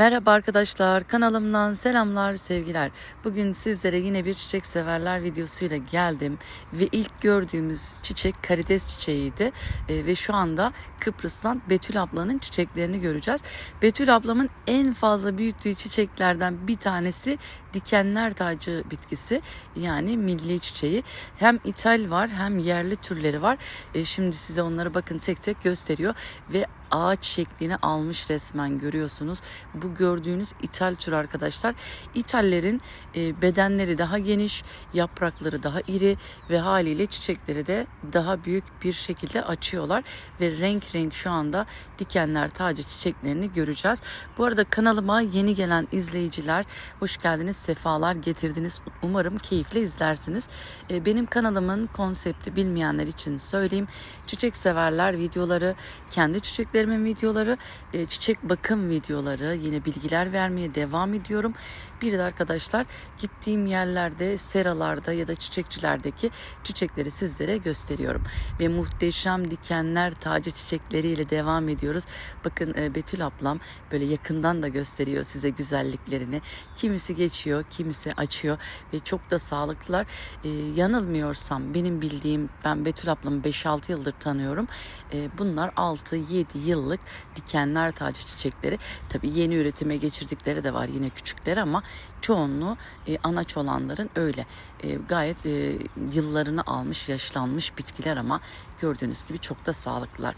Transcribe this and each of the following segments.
Merhaba arkadaşlar, kanalımdan selamlar, sevgiler. Bugün sizlere yine bir çiçek severler videosuyla geldim ve ilk gördüğümüz çiçek karides çiçeğiydi Ee, ve şu anda Kıbrıs'tan Betül ablanın çiçeklerini göreceğiz. Betül ablamın en fazla büyüttüğü çiçeklerden bir tanesi dikenler tacı bitkisi yani milli çiçeği. Hem ithal var hem yerli türleri var. Ee, şimdi size onları bakın tek tek gösteriyor ve ağaç şeklini almış resmen görüyorsunuz. Bu gördüğünüz ithal tür arkadaşlar. İthallerin e, bedenleri daha geniş, yaprakları daha iri ve haliyle çiçekleri de daha büyük bir şekilde açıyorlar ve renk renk şu anda dikenler tacı çiçeklerini göreceğiz. Bu arada kanalıma yeni gelen izleyiciler hoş geldiniz, sefalar getirdiniz. Umarım keyifle izlersiniz. E, benim kanalımın konsepti bilmeyenler için söyleyeyim. Çiçek severler videoları, kendi çiçeklerimin videoları, e, çiçek bakım videoları, yine bilgiler vermeye devam ediyorum. Bir de arkadaşlar gittiğim yerlerde, seralarda ya da çiçekçilerdeki çiçekleri sizlere gösteriyorum. Ve muhteşem dikenler tacı çiçekleriyle devam ediyoruz. Bakın e, Betül ablam böyle yakından da gösteriyor size güzelliklerini. Kimisi geçiyor, kimisi açıyor ve çok da sağlıklılar. E, yanılmıyorsam benim bildiğim ben Betül ablamı 5-6 yıldır tanıyorum. E, bunlar 6-7 yıllık dikenler tacı çiçekleri. Tabii yeni üretime geçirdikleri de var yine küçükleri ama çoğunluğu e, anaç olanların öyle. E, gayet e, yıllarını almış, yaşlanmış bitkiler ama gördüğünüz gibi çok da sağlıklılar.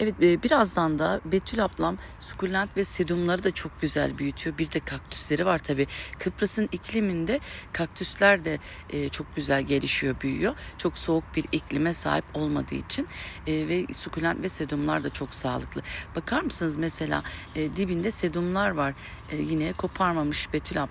Evet e, birazdan da Betül ablam sukulent ve sedumları da çok güzel büyütüyor. Bir de kaktüsleri var tabii. Kıbrıs'ın ikliminde kaktüsler de e, çok güzel gelişiyor, büyüyor. Çok soğuk bir iklime sahip olmadığı için e, ve sukulent ve sedumlar da çok sağlıklı. Bakar mısınız mesela e, dibinde sedumlar var. E, yine koparmamış Betül ablam.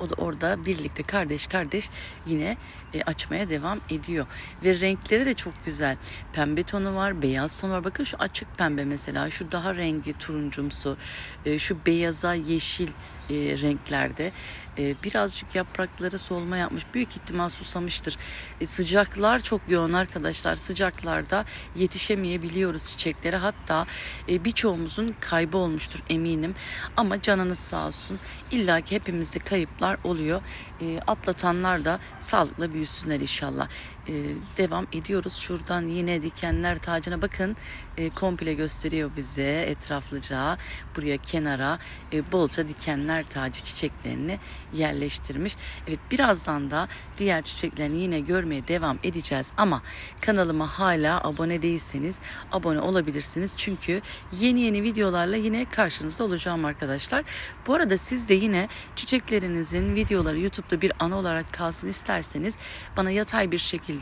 O da orada birlikte kardeş kardeş yine e, açmaya devam ediyor. Ve renkleri de çok güzel. Pembe tonu var, beyaz tonu var. Bakın şu açık pembe mesela. Şu daha rengi turuncumsu. E, şu beyaza yeşil e, renklerde. E, birazcık yaprakları solma yapmış. Büyük ihtimal susamıştır. E, sıcaklar çok yoğun arkadaşlar. Sıcaklarda yetişemeyebiliyoruz çiçeklere. Hatta e, birçoğumuzun kaybı olmuştur eminim. Ama canınız sağ olsun. İlla ki hepimizde kayıplar oluyor. E, atlatanlar da sağlıkla büyüsünler inşallah. E, devam ediyoruz. Şuradan yine dikenler tacına bakın. E, komple gösteriyor bize etraflıca. Buraya kenara e, bolca dikenler tacı çiçeklerini yerleştirmiş. Evet birazdan da diğer çiçeklerini yine görmeye devam edeceğiz ama kanalıma hala abone değilseniz abone olabilirsiniz. Çünkü yeni yeni videolarla yine karşınızda olacağım arkadaşlar. Bu arada siz de yine çiçeklerinizin videoları YouTube'da bir ana olarak kalsın isterseniz bana yatay bir şekilde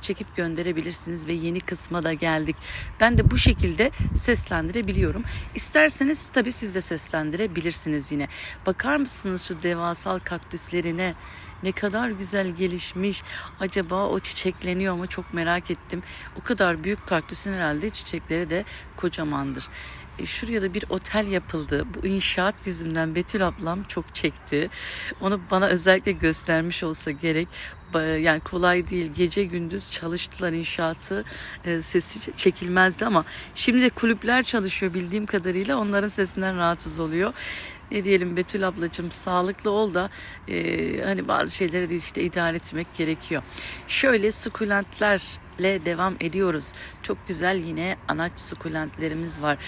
çekip gönderebilirsiniz ve yeni kısma da geldik. Ben de bu şekilde seslendirebiliyorum. İsterseniz tabii siz de seslendirebilirsiniz yine. Bakar mısınız şu devasal kaktüslerine? Ne kadar güzel gelişmiş. Acaba o çiçekleniyor mu çok merak ettim. O kadar büyük kaktüsün herhalde çiçekleri de kocamandır. E, Şuraya da bir otel yapıldı. Bu inşaat yüzünden Betül ablam çok çekti. Onu bana özellikle göstermiş olsa gerek. Yani kolay değil. Gece gündüz çalıştılar inşaatı. E, Sesi çekilmezdi ama şimdi de kulüpler çalışıyor bildiğim kadarıyla. Onların sesinden rahatsız oluyor ne diyelim Betül ablacığım sağlıklı ol da e, hani bazı şeyleri de işte idare etmek gerekiyor. Şöyle sukulentlerle devam ediyoruz. Çok güzel yine anaç sukulentlerimiz var.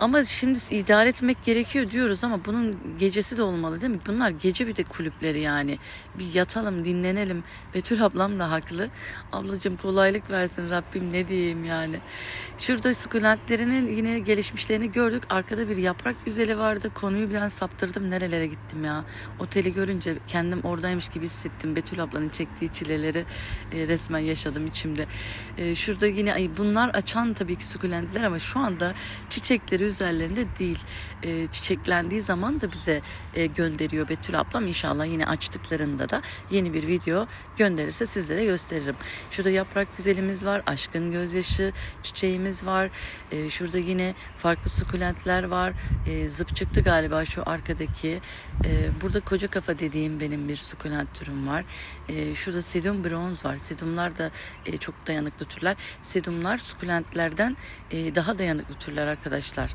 Ama şimdi idare etmek gerekiyor diyoruz ama bunun gecesi de olmalı değil mi? Bunlar gece bir de kulüpleri yani. Bir yatalım, dinlenelim. Betül ablam da haklı. Ablacığım kolaylık versin Rabbim ne diyeyim yani. Şurada sukulentlerinin yine gelişmişlerini gördük. Arkada bir yaprak güzeli vardı. Konuyu bilen saptırdım. Nerelere gittim ya. Oteli görünce kendim oradaymış gibi hissettim. Betül ablanın çektiği çileleri e, resmen yaşadım içimde. E, şurada yine bunlar açan tabii ki sukulentler ama şu anda çiçekleri üzerlerinde değil. E, çiçeklendiği zaman da bize e, gönderiyor Betül ablam. İnşallah yine açtıklarında da yeni bir video gönderirse sizlere gösteririm. Şurada yaprak güzelimiz var. Aşkın gözyaşı çiçeğimiz var. E, şurada yine farklı sukulentler var. E, zıp çıktı galiba şu arkadaki. E, burada koca kafa dediğim benim bir sukulent türüm var. E, şurada sedum bronz var. Sedumlar da e, çok dayanıklı türler. Sedumlar sukulentlerden e, daha dayanıklı türler arkadaşlar.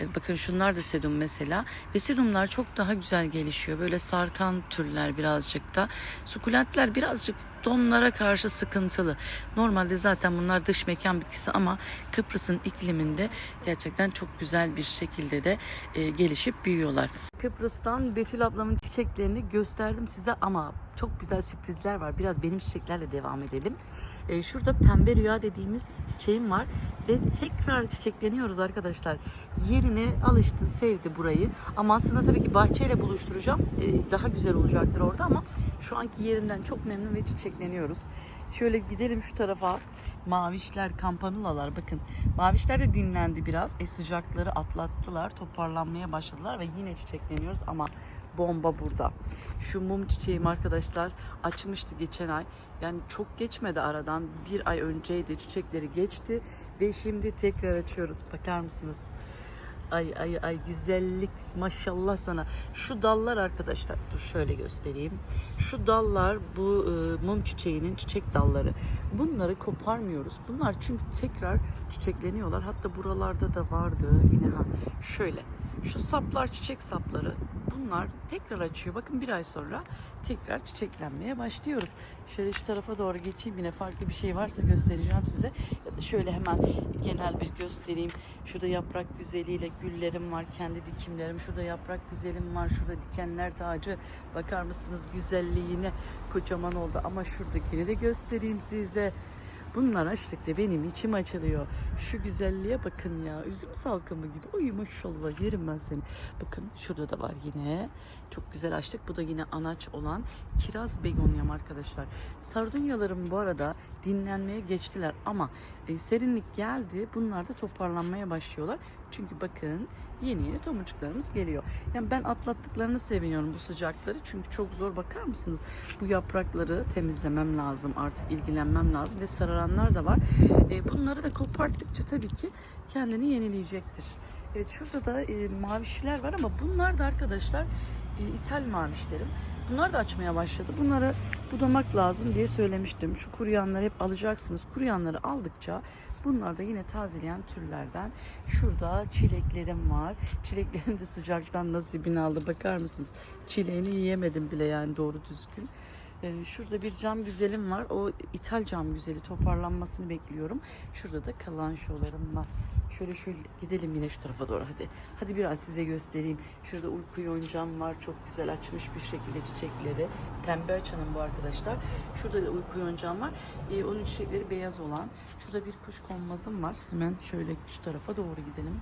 E, bakın şunlar da sedum mesela. Ve sedumlar çok daha güzel gelişiyor. Böyle sarkan türler birazcık da. Sukulentler birazcık donlara karşı sıkıntılı. Normalde zaten bunlar dış mekan bitkisi ama Kıbrıs'ın ikliminde gerçekten çok güzel bir şekilde de e, gelişip büyüyorlar. Kıbrıs'tan Betül ablamın çiçeklerini gösterdim size ama çok güzel sürprizler var. Biraz benim çiçeklerle devam edelim. E, şurada pembe rüya dediğimiz çiçeğim var ve tekrar çiçekleniyoruz arkadaşlar. Yerine alıştı, sevdi burayı. Ama aslında tabii ki bahçeyle buluşturacağım. E, daha güzel olacaktır orada ama şu anki yerinden çok memnun ve çiçekleniyoruz. Şöyle gidelim şu tarafa. Mavişler, kampanulalar bakın. Mavişler de dinlendi biraz. E sıcakları atlattılar, toparlanmaya başladılar ve yine çiçekleniyoruz ama bomba burada. Şu mum çiçeğim arkadaşlar açmıştı geçen ay. Yani çok geçmedi aradan. Bir ay önceydi çiçekleri geçti ve şimdi tekrar açıyoruz. Bakar mısınız? Ay ay ay güzellik maşallah sana. Şu dallar arkadaşlar dur şöyle göstereyim. Şu dallar bu e, mum çiçeğinin çiçek dalları. Bunları koparmıyoruz. Bunlar çünkü tekrar çiçekleniyorlar. Hatta buralarda da vardı yine ha şöyle. Şu saplar çiçek sapları bunlar tekrar açıyor. Bakın bir ay sonra tekrar çiçeklenmeye başlıyoruz. Şöyle şu tarafa doğru geçeyim yine farklı bir şey varsa göstereceğim size. Ya da şöyle hemen genel bir göstereyim. Şurada yaprak güzeliyle güllerim var. Kendi dikimlerim. Şurada yaprak güzelim var. Şurada dikenler tacı. Bakar mısınız güzelliğine kocaman oldu. Ama şuradakini de göstereyim size. Bunlar açtıkça benim içim açılıyor. Şu güzelliğe bakın ya. Üzüm salkımı gibi. Oy maşallah yerim ben seni. Bakın şurada da var yine. Çok güzel açtık. Bu da yine anaç olan kiraz begonyam arkadaşlar. Sardunyalarım bu arada dinlenmeye geçtiler ama e, serinlik geldi. Bunlar da toparlanmaya başlıyorlar. Çünkü bakın yeni yeni tomurcuklarımız geliyor. Yani ben atlattıklarını seviniyorum bu sıcakları. Çünkü çok zor bakar mısınız? Bu yaprakları temizlemem lazım. Artık ilgilenmem lazım ve sararanlar da var. E, bunları da koparttıkça tabii ki kendini yenileyecektir. Evet şurada da e, mavişler var ama bunlar da arkadaşlar e, ithal mavişlerim. Bunlar da açmaya başladı. Bunları budamak lazım diye söylemiştim. Şu kuruyanları hep alacaksınız. Kuruyanları aldıkça bunlar da yine tazeleyen türlerden. Şurada çileklerim var. Çileklerim de sıcaktan nasibini aldı. Bakar mısınız? Çileğini yiyemedim bile yani doğru düzgün. Ee, şurada bir cam güzelim var. O ithal cam güzeli toparlanmasını bekliyorum. Şurada da kalanşolarım var. Şöyle şöyle gidelim yine şu tarafa doğru hadi. Hadi biraz size göstereyim. Şurada uyku yoncam var. Çok güzel açmış bir şekilde çiçekleri. Pembe açanım bu arkadaşlar. Şurada da uyku yoncam var. Ee, onun çiçekleri beyaz olan. Şurada bir kuş konmazım var. Hemen şöyle şu tarafa doğru gidelim.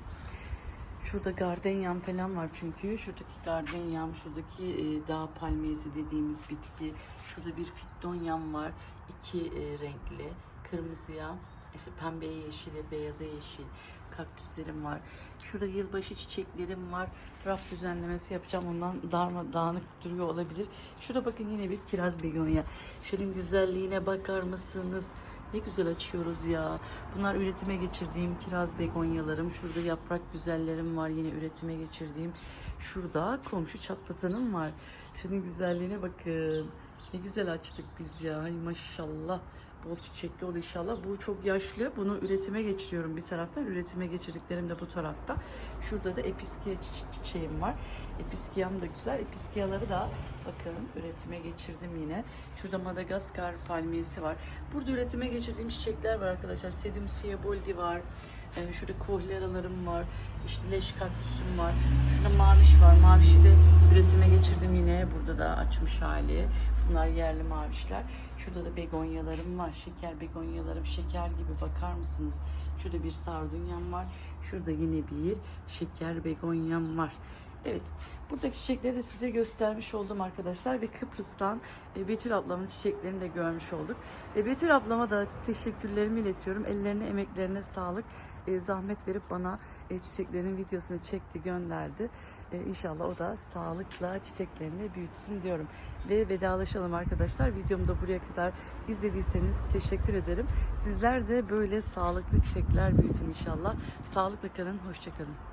Şurada gardenyam falan var çünkü. Şuradaki gardenyam, şuradaki e, dağ palmiyesi dediğimiz bitki. Şurada bir fittonyam var. iki e, renkli. Kırmızıya, işte pembeye yeşile, beyaza yeşil. Kaktüslerim var. Şurada yılbaşı çiçeklerim var. Raf düzenlemesi yapacağım. Ondan darma dağınık duruyor olabilir. Şurada bakın yine bir kiraz begonya. Şunun güzelliğine bakar mısınız? Ne güzel açıyoruz ya. Bunlar üretime geçirdiğim kiraz begonyalarım. Şurada yaprak güzellerim var yine üretime geçirdiğim. Şurada komşu çatlatanım var. Şunun güzelliğine bakın. Ne güzel açtık biz ya. Ay maşallah. Bol çiçekli ol inşallah. Bu çok yaşlı. Bunu üretime geçiriyorum bir taraftan. Üretime geçirdiklerim de bu tarafta. Şurada da episkiya çi- çiçeğim var. Episkiyam da güzel. Episkiyaları da bakın üretime geçirdim yine. Şurada Madagaskar palmiyesi var. Burada üretime geçirdiğim çiçekler var arkadaşlar. Sedum siaboldi var. Ee, şurada kohleralarım var. İşte leş kaktüsüm var. Şurada maviş var. Mavişi de üretime geçirdim yine. Burada da açmış hali. Bunlar yerli mavişler. Şurada da begonyalarım var. Şeker begonyalarım şeker gibi bakar mısınız? Şurada bir sardunyam var. Şurada yine bir şeker begonyam var. Evet, buradaki çiçekleri de size göstermiş oldum arkadaşlar ve Kıbrıs'tan e, Betül ablamın çiçeklerini de görmüş olduk. E, Betül ablama da teşekkürlerimi iletiyorum. Ellerine, emeklerine sağlık. E, zahmet verip bana e, çiçeklerinin videosunu çekti, gönderdi. E, inşallah o da sağlıkla çiçeklerini büyütsün diyorum. Ve vedalaşalım arkadaşlar. Videomu da buraya kadar izlediyseniz teşekkür ederim. Sizler de böyle sağlıklı çiçekler büyütün inşallah. Sağlıkla kalın, hoşçakalın.